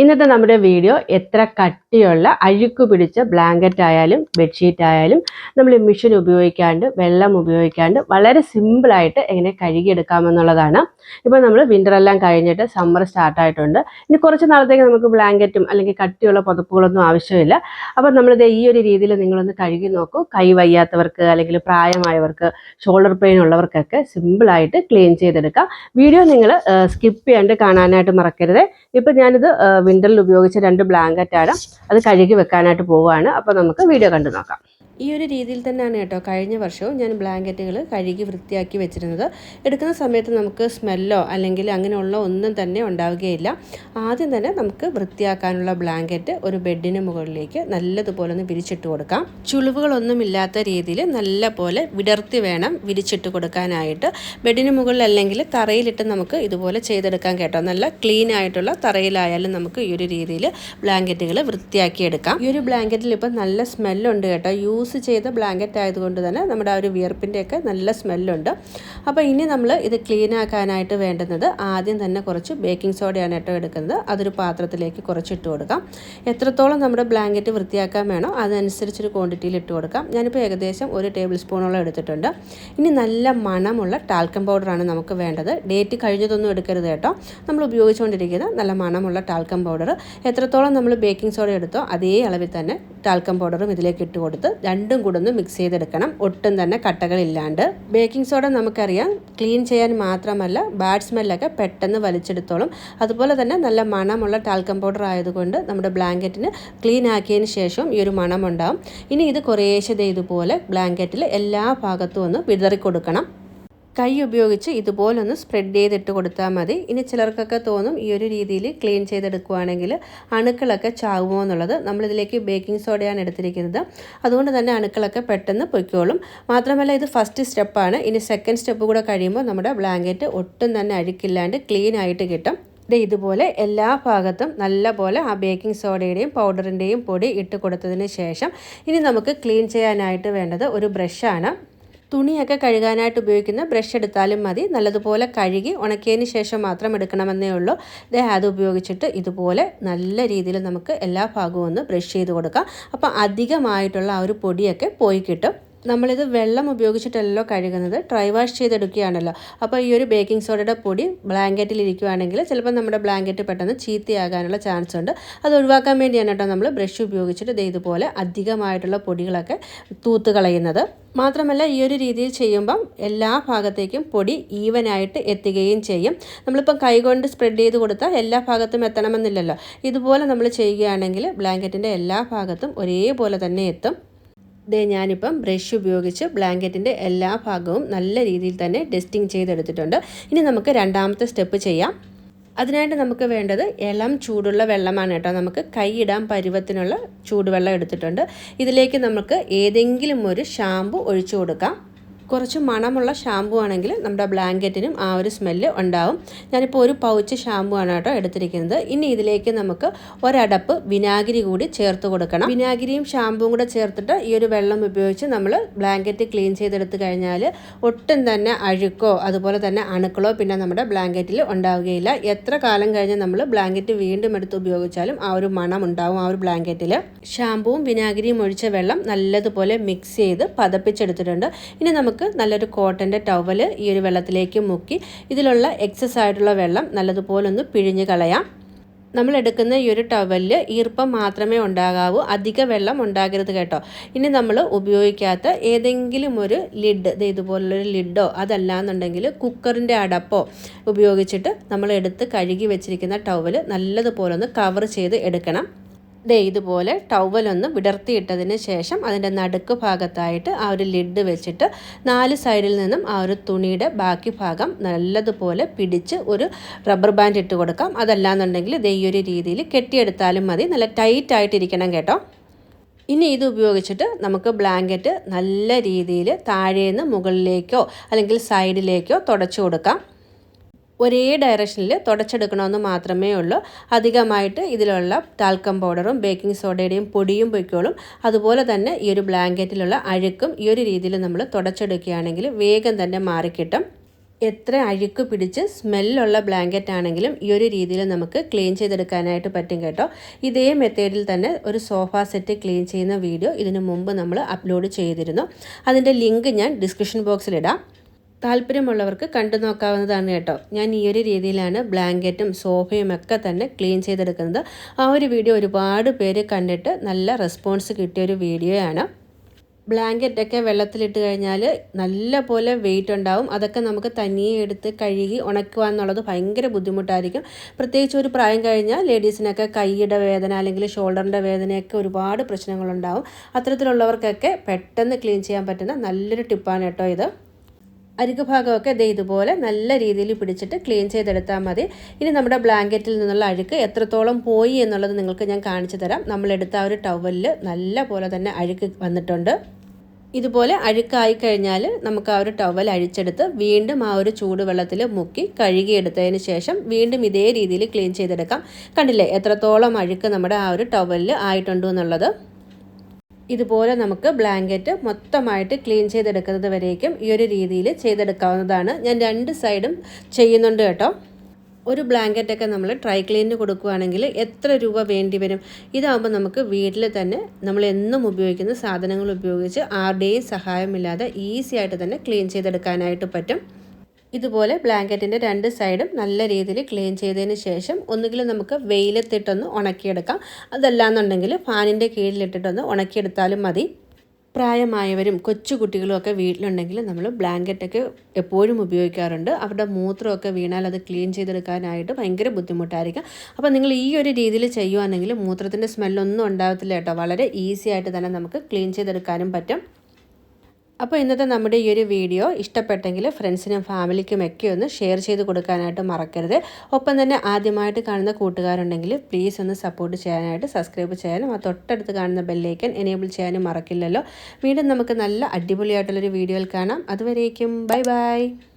ഇന്നത്തെ നമ്മുടെ വീഡിയോ എത്ര കട്ടിയുള്ള അഴുക്ക് പിടിച്ച ബ്ലാങ്കറ്റ് ആയാലും ബെഡ്ഷീറ്റ് ആയാലും നമ്മൾ മിഷൻ ഉപയോഗിക്കാണ്ട് വെള്ളം ഉപയോഗിക്കാണ്ട് വളരെ സിമ്പിളായിട്ട് എങ്ങനെ കഴുകിയെടുക്കാമെന്നുള്ളതാണ്. ഇപ്പോൾ നമ്മൾ വിന്റർ എല്ലാം കഴിഞ്ഞിട്ട് സമ്മർ സ്റ്റാർട്ടായിട്ടുണ്ട് ഇനി കുറച്ച് നാളത്തേക്ക് നമുക്ക് ബ്ലാങ്കറ്റും അല്ലെങ്കിൽ കട്ടിയുള്ള പുതപ്പുകളൊന്നും ആവശ്യമില്ല. അപ്പോൾ നമ്മളിത് ഈ ഒരു രീതിയിൽ നിങ്ങളൊന്ന് കഴുകി നോക്കൂ. കൈ വയ്യാത്തവർക്ക് അല്ലെങ്കിൽ പ്രായമായവർക്ക് ഷോൾഡർ പെയിൻ ഉള്ളവർക്കൊക്കെ സിമ്പിളായിട്ട് ക്ലീൻ ചെയ്തെടുക്കാം. വീഡിയോ നിങ്ങൾ സ്കിപ്പ് ചെയ്യാണ്ട് കാണാനായിട്ട് മറക്കരുത്. ഇപ്പം ഞാനിത് വിന്ററിൽ ഉപയോഗിച്ച രണ്ട് ബ്ലാങ്കറ്റാണ് അത് കഴുകി വെക്കാനായിട്ട് പോവുകയാണ് അപ്പോൾ നമുക്ക് വീഡിയോ കണ്ടു നോക്കാം. ഈ ഒരു രീതിയിൽ തന്നെയാണ് കേട്ടോ കഴിഞ്ഞ വർഷവും ഞാൻ ബ്ലാങ്കറ്റുകൾ കഴുകി വൃത്തിയാക്കി വെച്ചിരുന്നത്. എടുക്കുന്ന സമയത്ത് നമുക്ക് സ്മെല്ലോ അല്ലെങ്കിൽ അങ്ങനെയുള്ള ഒന്നും തന്നെ ഉണ്ടാവുകയില്ല. ആദ്യം തന്നെ നമുക്ക് വൃത്തിയാക്കാനുള്ള ബ്ലാങ്കറ്റ് ഒരു ബെഡിന് മുകളിലേക്ക് നല്ലതുപോലെ ഒന്ന് വിരിച്ചിട്ട് കൊടുക്കാം. ചുളിവുകളൊന്നും ഇല്ലാത്ത രീതിയിൽ നല്ല പോലെ വിടർത്തി വേണം വിരിച്ചിട്ട് കൊടുക്കാനായിട്ട്. ബെഡിന് മുകളിൽ അല്ലെങ്കിൽ തറയിലിട്ട് നമുക്ക് ഇതുപോലെ ചെയ്തെടുക്കാൻ കേട്ടോ. നല്ല ക്ലീൻ ആയിട്ടുള്ള തറയിലായാലും നമുക്ക് ഈ ഒരു രീതിയിൽ ബ്ലാങ്കറ്റുകൾ വൃത്തിയാക്കിയെടുക്കാം. ഈ ഒരു ബ്ലാങ്കറ്റിൽ ഇപ്പം നല്ല സ്മെല്ലുണ്ട് കേട്ടോ. യൂസ് ചെയ്ത ബ്ലാങ്കറ്റ് ആയതുകൊണ്ട് തന്നെ നമ്മുടെ ആ ഒരു വിയർപ്പിന്റെയൊക്കെ നല്ല സ്മെല്ലുണ്ട്. അപ്പോൾ ഇനി നമ്മൾ ഇത് ക്ലീൻ ആക്കാനായിട്ട് വേണ്ടുന്നത് ആദ്യം തന്നെ കുറച്ച് ബേക്കിംഗ് സോഡയാണ് കേട്ടോ എടുക്കുന്നത്. അതൊരു പാത്രത്തിലേക്ക് കുറച്ചിട്ട് കൊടുക്കാം. എത്രത്തോളം നമ്മുടെ ബ്ലാങ്കറ്റ് വൃത്തിയാക്കാൻ വേണോ അതനുസരിച്ചൊരു ക്വാണ്ടിറ്റിയിൽ ഇട്ട് കൊടുക്കാം. ഞാനിപ്പോൾ ഏകദേശം ഒരു ടേബിൾ സ്പൂണോളം എടുത്തിട്ടുണ്ട്. ഇനി നല്ല മണമുള്ള ടാൽക്കം പൗഡറാണ് നമുക്ക് വേണ്ടത്. ഡേറ്റ് കഴിഞ്ഞതൊന്നും എടുക്കരുത് കേട്ടോ. നമ്മൾ ഉപയോഗിച്ചുകൊണ്ടിരിക്കുന്ന നല്ല മണമുള്ള ടാൽക്കം പൗഡർ. എത്രത്തോളം നമ്മൾ ബേക്കിംഗ് സോഡ എടുത്തോ അതേ അളവിൽ തന്നെ ടാൽക്കം പൗഡറും ഇതിലേക്ക് ഇട്ട് കൊടുത്ത് കൂടെ ഒന്ന് മിക്സ് ചെയ്തെടുക്കണം. ഒട്ടും തന്നെ കട്ടകളില്ലാണ്ട്. ബേക്കിംഗ് സോഡ നമുക്കറിയാം ക്ലീൻ ചെയ്യാൻ മാത്രമല്ല ബാഡ് സ്മെല്ലൊക്കെ പെട്ടെന്ന് വലിച്ചെടുത്തോളും. അതുപോലെ തന്നെ നല്ല മണമുള്ള ടാൽക്കം പൗഡർ ആയതുകൊണ്ട് നമ്മുടെ ബ്ലാങ്കറ്റിന് ക്ലീൻ ആക്കിയതിന് ശേഷം ഈ ഒരു മണമുണ്ടാവും. ഇനി ഇത് കുറേശ്ശെ ഇതുപോലെ ബ്ലാങ്കറ്റിൽ എല്ലാ ഭാഗത്തും ഒന്ന് വിതറി കൊടുക്കണം കൈ ഉപയോഗിച്ച് ഇതുപോലൊന്ന് സ്പ്രെഡ് ചെയ്തിട്ട് കൊടുത്താൽ മതി. ഇനി ചിലർക്കൊക്കെ തോന്നും ഈ ഒരു രീതിയിൽ ക്ലീൻ ചെയ്തെടുക്കുകയാണെങ്കിൽ അണുക്കളൊക്കെ ചാവുമോ എന്നുള്ളത്. നമ്മളിതിലേക്ക് ബേക്കിംഗ് സോഡയാണ് എടുത്തിരിക്കുന്നത്. അതുകൊണ്ട് തന്നെ അണുക്കളൊക്കെ പെട്ടെന്ന് പൊയ്ക്കോളും. മാത്രമല്ല ഇത് ഫസ്റ്റ് സ്റ്റെപ്പാണ് ഇനി സെക്കൻഡ് സ്റ്റെപ്പ് കൂടെ കഴിയുമ്പോൾ നമ്മുടെ ബ്ലാങ്കറ്റ് ഒട്ടും തന്നെ അഴുക്കില്ലാണ്ട് ക്ലീൻ ആയിട്ട് കിട്ടും. ഇത് ഇതുപോലെ എല്ലാ ഭാഗത്തും നല്ല പോലെ ആ ബേക്കിംഗ് സോഡയുടെയും പൗഡറിന്റെയും പൊടി ഇട്ട് കൊടുത്തതിന് ശേഷം ഇനി നമുക്ക് ക്ലീൻ ചെയ്യാനായിട്ട് വേണ്ടത് ഒരു ബ്രഷാണ് തുണിയൊക്കെ കഴുകാനായിട്ട് ഉപയോഗിക്കുന്ന ബ്രഷ് എടുത്താലും മതി. നല്ലതുപോലെ കഴുകി ഉണക്കിയതിന് ശേഷം മാത്രം എടുക്കണമെന്നേ ഉള്ളൂ. ദേ അത് ഉപയോഗിച്ചിട്ട് ഇതുപോലെ നല്ല രീതിയിൽ നമുക്ക് എല്ലാ ഭാഗവും ഒന്ന് ബ്രഷ് ചെയ്ത് കൊടുക്കാം. അപ്പോൾ അധികമായിട്ടുള്ള ആ ഒരു പൊടിയൊക്കെ പോയി കിട്ടും. നമ്മളിത് വെള്ളം ഉപയോഗിച്ചിട്ടല്ലോ കഴുകുന്നത്. ഡ്രൈ വാഷ് ചെയ്തെടുക്കുകയാണല്ലോ. അപ്പോൾ ഈ ഒരു ബേക്കിംഗ് സോഡയുടെ പൊടി ബ്ലാങ്കറ്റിൽ ഇരിക്കുകയാണെങ്കിൽ ചിലപ്പോൾ നമ്മുടെ ബ്ലാങ്കറ്റ് പെട്ടെന്ന് ചീത്തയാകാനുള്ള ചാൻസ് ഉണ്ട്. അത് ഒഴിവാക്കാൻ വേണ്ടിയാണ് കേട്ടോ നമ്മൾ ബ്രഷ് ഉപയോഗിച്ചിട്ട് ഇത് ഇതുപോലെ അധികമായിട്ടുള്ള പൊടികളൊക്കെ തൂത്ത് കളയുന്നത്. മാത്രമല്ല ഈ ഒരു രീതിയിൽ ചെയ്യുമ്പം എല്ലാ ഭാഗത്തേക്കും പൊടി ഈവനായിട്ട് എത്തുകയും ചെയ്യും. നമ്മളിപ്പം കൈകൊണ്ട് സ്പ്രെഡ് ചെയ്ത് കൊടുത്താൽ എല്ലാ ഭാഗത്തും എത്തണമെന്നില്ലല്ലോ. ഇതുപോലെ നമ്മൾ ചെയ്യുകയാണെങ്കിൽ ബ്ലാങ്കറ്റിന്റെ എല്ലാ ഭാഗത്തും ഒരേപോലെ തന്നെ എത്തും. ദേ ഞാനിപ്പം ബ്രഷ് ഉപയോഗിച്ച് ബ്ലാങ്കറ്റിന്റെ എല്ലാ ഭാഗവും നല്ല രീതിയിൽ തന്നെ ഡസ്റ്റിങ് ചെയ്തെടുത്തിട്ടുണ്ട്. ഇനി നമുക്ക് രണ്ടാമത്തെ സ്റ്റെപ്പ് ചെയ്യാം. അതിനായിട്ട് നമുക്ക് വേണ്ടത് ഇളം ചൂടുള്ള വെള്ളമാണ് കേട്ടോ. നമുക്ക് കൈയിടാൻ പരുവത്തിനുള്ള ചൂടുവെള്ളം എടുത്തിട്ടുണ്ട്. ഇതിലേക്ക് നമുക്ക് ഏതെങ്കിലും ഒരു ഷാമ്പു ഒഴിച്ചു കൊടുക്കാം. കുറച്ച് മണമുള്ള ഷാമ്പു ആണെങ്കിൽ നമ്മുടെ ബ്ലാങ്കറ്റിനും ആ ഒരു സ്മെല്ല് ഉണ്ടാവും. ഞാനിപ്പോൾ ഒരു പൗച്ച് ഷാമ്പു ആണ് കേട്ടോ എടുത്തിരിക്കുന്നത്. ഇനി ഇതിലേക്ക് നമുക്ക് ഒരടപ്പ് വിനാഗിരി കൂടി ചേർത്ത് കൊടുക്കണം. വിനാഗിരിയും ഷാമ്പുവും കൂടെ ചേർത്തിട്ട് ഈ ഒരു വെള്ളം ഉപയോഗിച്ച് നമ്മൾ ബ്ലാങ്കറ്റ് ക്ലീൻ ചെയ്തെടുത്ത് കഴിഞ്ഞാൽ ഒട്ടും തന്നെ അഴുക്കോ അതുപോലെ തന്നെ അണുക്കളോ പിന്നെ നമ്മുടെ ബ്ലാങ്കറ്റിൽ ഉണ്ടാവുകയില്ല. എത്ര കാലം കഴിഞ്ഞ് നമ്മൾ ബ്ലാങ്കറ്റ് വീണ്ടും എടുത്ത് ഉപയോഗിച്ചാലും ആ ഒരു മണം ഉണ്ടാവും ആ ഒരു ബ്ലാങ്കറ്റിൽ ഷാമ്പുവും വിനാഗിരിയും ഒഴിച്ച വെള്ളം നല്ലതുപോലെ മിക്സ് ചെയ്ത് പതപ്പിച്ചെടുത്തിട്ടുണ്ട്. ഇനി നമുക്ക് നമുക്ക് നല്ലൊരു കോട്ടന്റെ ടവൽ ഈ ഒരു വെള്ളത്തിലേക്ക് മുക്കി ഇതിലുള്ള എക്സസ് ആയിട്ടുള്ള വെള്ളം നല്ലതുപോലെ ഒന്ന് പിഴിഞ്ഞ് കളയാം. നമ്മൾ എടുക്കുന്ന ഈ ഒരു ടവലിൽ ഈർപ്പം മാത്രമേ ഉണ്ടാകാവൂ അധിക വെള്ളം ഉണ്ടാകരുത് കേട്ടോ. ഇനി നമ്മൾ ഉപയോഗിക്കാത്ത ഏതെങ്കിലും ഒരു ലിഡ് ഇതുപോലുള്ളൊരു ലിഡോ അതല്ലാന്നുണ്ടെങ്കിൽ കുക്കറിന്റെ അടപ്പോ ഉപയോഗിച്ചിട്ട് നമ്മൾ എടുത്ത് കഴുകി വെച്ചിരിക്കുന്ന ടവൽ നല്ലതുപോലെ ഒന്ന് കവർ ചെയ്ത് എടുക്കണം. ദേ ഇതുപോലെ ടവലൊന്ന് വിടർത്തിയിട്ടതിന് ശേഷം അതിന്റെ നടുക്ക് ഭാഗത്തായിട്ട് ആ ഒരു ലിഡ് വെച്ചിട്ട് നാല് സൈഡിൽ നിന്നും ആ ഒരു തുണിയുടെ ബാക്കി ഭാഗം നല്ലതുപോലെ പിടിച്ച് ഒരു റബ്ബർ ബാൻഡ് ഇട്ട് കൊടുക്കാം. അതല്ലാന്നുണ്ടെങ്കിൽ ദേ ഈ ഒരു രീതിയിൽ കെട്ടിയെടുത്താലും മതി. നല്ല ടൈറ്റ് ആയിട്ടിരിക്കണം കേട്ടോ. ഇനി ഇത് ഉപയോഗിച്ചിട്ട് നമുക്ക് ബ്ലാങ്കറ്റ് നല്ല രീതിയിൽ താഴേന്ന് മുകളിലേക്കോ അല്ലെങ്കിൽ സൈഡിലേക്കോ തുടച്ചു കൊടുക്കാം. ഒരേ ഡയറക്ഷനിൽ തുടച്ചെടുക്കണമെന്ന് മാത്രമേ ഉള്ളൂ. അധികമായിട്ട് ഇതിലുള്ള ടാൽക്കം പൗഡറും ബേക്കിംഗ് സോഡയുടെയും പൊടിയും പൊയ്ക്കോളും. അതുപോലെ തന്നെ ഈ ഒരു ബ്ലാങ്കറ്റിലുള്ള അഴുക്കും ഈ ഒരു രീതിയിൽ നമ്മൾ തുടച്ചെടുക്കുകയാണെങ്കിൽ വേഗം തന്നെ മാറിക്കിട്ടും. എത്ര അഴുക്ക് പിടിച്ച് സ്മെല്ലുള്ള ബ്ലാങ്കറ്റ് ആണെങ്കിലും ഈ ഒരു രീതിയിൽ നമുക്ക് ക്ലീൻ ചെയ്തെടുക്കാനായിട്ട് പറ്റും കേട്ടോ. ഇതേ മെത്തേഡിൽ തന്നെ ഒരു സോഫ സെറ്റ് ക്ലീൻ ചെയ്യുന്ന വീഡിയോ ഇതിനു മുമ്പ് നമ്മൾ അപ്ലോഡ് ചെയ്തിരുന്നു. അതിന്റെ ലിങ്ക് ഞാൻ ഡിസ്ക്രിപ്ഷൻ ബോക്സിലിടാം താല്പര്യമുള്ളവർക്ക് കണ്ടു നോക്കാവുന്നതാണ് കേട്ടോ. ഞാൻ ഈ ഒരു രീതിയിലാണ് ബ്ലാങ്കറ്റും സോഫയും ഒക്കെ തന്നെ ക്ലീൻ ചെയ്തെടുക്കുന്നത്. ആ ഒരു വീഡിയോ ഒരുപാട് പേര് കണ്ടിട്ട് നല്ല റെസ്പോൺസ് കിട്ടിയ ഒരു വീഡിയോയാണ് ബ്ലാങ്കറ്റൊക്കെ വെള്ളത്തിലിട്ട് കഴിഞ്ഞാൽ നല്ല പോലെ വെയിറ്റ് ഉണ്ടാവും. അതൊക്കെ നമുക്ക് തനിയെ എടുത്ത് കഴുകി ഉണക്കുക എന്നുള്ളത് ഭയങ്കര ബുദ്ധിമുട്ടായിരിക്കും. പ്രത്യേകിച്ച് ഒരു പ്രായം കഴിഞ്ഞാൽ ലേഡീസിനൊക്കെ കൈയുടെ വേദന അല്ലെങ്കിൽ ഷോൾഡറിന്റെ വേദനയൊക്കെ ഒരുപാട് പ്രശ്നങ്ങളുണ്ടാവും. അത്തരത്തിലുള്ളവർക്കൊക്കെ പെട്ടെന്ന് ക്ലീൻ ചെയ്യാൻ പറ്റുന്ന നല്ലൊരു ടിപ്പാണ് കേട്ടോ ഇത്. അരികു ഭാഗമൊക്കെ ദേ ഇതുപോലെ നല്ല രീതിയിൽ പിടിച്ചിട്ട് ക്ലീൻ ചെയ്തെടുത്താൽ മതി. ഇനി നമ്മുടെ ബ്ലാങ്കറ്റിൽ നിന്നുള്ള അഴുക്ക് എത്രത്തോളം പോയി എന്നുള്ളത് നിങ്ങൾക്ക് ഞാൻ കാണിച്ചു തരാം. നമ്മളെടുത്ത ആ ഒരു ടവലിൽ നല്ല പോലെ തന്നെ അഴുക്ക് വന്നിട്ടുണ്ട്. ഇതുപോലെ അഴുക്കായി കഴിഞ്ഞാൽ നമുക്ക് ആ ഒരു ടവൽ അഴിച്ചെടുത്ത് വീണ്ടും ആ ഒരു ചൂടുവെള്ളത്തിൽ മുക്കി കഴുകിയെടുത്തതിന് ശേഷം വീണ്ടും ഇതേ രീതിയിൽ ക്ലീൻ ചെയ്തെടുക്കാം. കണ്ടില്ലേ എത്രത്തോളം അഴുക്ക് നമ്മുടെ ആ ഒരു ടവലിൽ ആയിട്ടുണ്ടോ എന്നുള്ളത് ഇതുപോലെ നമുക്ക് ബ്ലാങ്കറ്റ് മൊത്തമായിട്ട് ക്ലീൻ ചെയ്തെടുക്കുന്നത് വരേക്കും ഈ ഒരു രീതിയിൽ ചെയ്തെടുക്കാവുന്നതാണ്. ഞാൻ രണ്ട് സൈഡും ചെയ്യുന്നുണ്ട് കേട്ടോ. ഒരു ബ്ലാങ്കറ്റൊക്കെ നമ്മൾ ഡ്രൈ ക്ലീനിന് കൊടുക്കുകയാണെങ്കിൽ എത്ര രൂപ വേണ്ടി വരും? ഇതാകുമ്പോൾ നമുക്ക് വീട്ടിൽ തന്നെ നമ്മൾ എന്നും ഉപയോഗിക്കുന്ന സാധനങ്ങൾ ഉപയോഗിച്ച് ആരുടെയും സഹായമില്ലാതെ ഈസി ആയിട്ട് തന്നെ ക്ലീൻ ചെയ്തെടുക്കാനായിട്ട് പറ്റും. ഇതുപോലെ ബ്ലാങ്കറ്റിന്റെ രണ്ട് സൈഡും നല്ല രീതിയിൽ ക്ലീൻ ചെയ്തതിന് ശേഷം ഒന്നുകിൽ നമുക്ക് വെയിലത്തിട്ടൊന്ന് ഉണക്കിയെടുക്കാം. അതല്ലാന്നുണ്ടെങ്കിൽ ഫാനിന്റെ കീഴിലിട്ടിട്ടൊന്ന് ഉണക്കിയെടുത്താലും മതി. പ്രായമായവരും കൊച്ചു കുട്ടികളും ഒക്കെ വീട്ടിലുണ്ടെങ്കിൽ നമ്മൾ ബ്ലാങ്കറ്റൊക്കെ എപ്പോഴും ഉപയോഗിക്കാറുണ്ട്. അവരുടെ മൂത്രമൊക്കെ വീണാൽ അത് ക്ലീൻ ചെയ്തെടുക്കാനായിട്ട് ഭയങ്കര ബുദ്ധിമുട്ടായിരിക്കും. അപ്പോൾ നിങ്ങൾ ഈ ഒരു രീതിയിൽ ചെയ്യുകയാണെങ്കിൽ മൂത്രത്തിന്റെ സ്മെല്ലൊന്നും ഉണ്ടാകത്തില്ല കേട്ടോ. വളരെ ഈസി ആയിട്ട് തന്നെ നമുക്ക് ക്ലീൻ ചെയ്തെടുക്കാനും പറ്റും. അപ്പോൾ ഇന്നത്തെ നമ്മുടെ ഈ ഒരു വീഡിയോ ഇഷ്ടപ്പെട്ടെങ്കിൽ ഫ്രണ്ട്സിനും ഫാമിലിക്കും ഒക്കെ ഒന്ന് ഷെയർ ചെയ്ത് കൊടുക്കാനായിട്ട് മറക്കരുത്. ഒപ്പം തന്നെ ആദ്യമായിട്ട് കാണുന്ന കൂട്ടുകാരുണ്ടെങ്കിൽ പ്ലീസ് ഒന്ന് സപ്പോർട്ട് ചെയ്യാനായിട്ട് സബ്സ്ക്രൈബ് ചെയ്യാനും ആ തൊട്ടടുത്ത് കാണുന്ന ബെല്ലേക്കൻ എനേബിൾ ചെയ്യാനും മറക്കില്ലല്ലോ. വീണ്ടും നമുക്ക് നല്ല അടിപൊളിയായിട്ടുള്ളൊരു വീഡിയോയിൽ കാണാം. അതുവരേക്കും ബൈ ബൈ